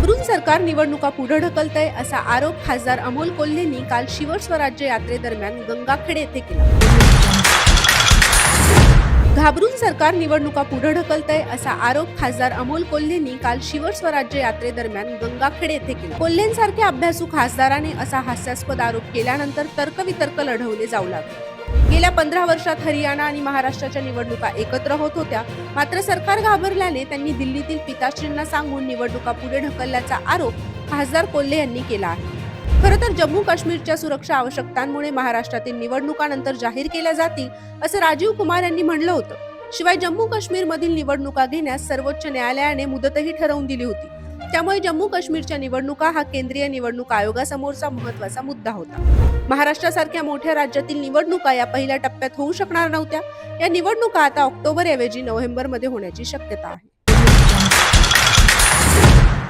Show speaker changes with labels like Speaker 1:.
Speaker 1: घाबरून सरकार निवडणुका पुढे आहे असा आरोप खासदार अमोल कोल्हेंनी काल शिवस्वराज्य यात्रेदरम्यान गंगाखेड येथे केला. घाबरून सरकार निवडणुका पुढे आहे असा आरोप खासदार अमोल कोल्हेंनी काल शिवस्वराज्य यात्रेदरम्यान गंगाखेड येथे केला. कोल्हेंसारख्या अभ्यासू खासदाराने असा हास्यास्पद आरोप केल्यानंतर तर्कवितर्क लढवले जाऊ लागले. गेल्या पंधरा वर्षात हरियाणा आणि महाराष्ट्राच्या निवडणुका एकत्र होत होत्या. मात्र सरकार घाबरल्याने त्यांनी दिल्लीतील पिताश्रींना सांगून निवडणुका पुढे ढकलल्याचा आरोप खासदार कोल्हे यांनी केला आहे. खरं तर जम्मू काश्मीरच्या सुरक्षा आवश्यकतांमुळे महाराष्ट्रातील निवडणुका नंतर जाहीर केल्या जातील असं राजीव कुमार यांनी म्हणलं होतं. शिवाय जम्मू काश्मीरमधील निवडणुका घेण्यास सर्वोच्च न्यायालयाने मुदतही ठरवून दिली होती. त्यामुळे जम्मू काश्मीरच्या निवडणुका हा केंद्रीय निवडणूक आयोगासमोरचा महत्त्वाचा मुद्दा होता. महाराष्ट्रासारख्या मोठ्या राज्यातील निवडणुका या पहिल्या टप्प्यात होऊ शकणार नव्हत्या. या निवडणुका आता ऑक्टोबर ऐवजी नोव्हेंबरमध्ये होण्याची शक्यता आहे.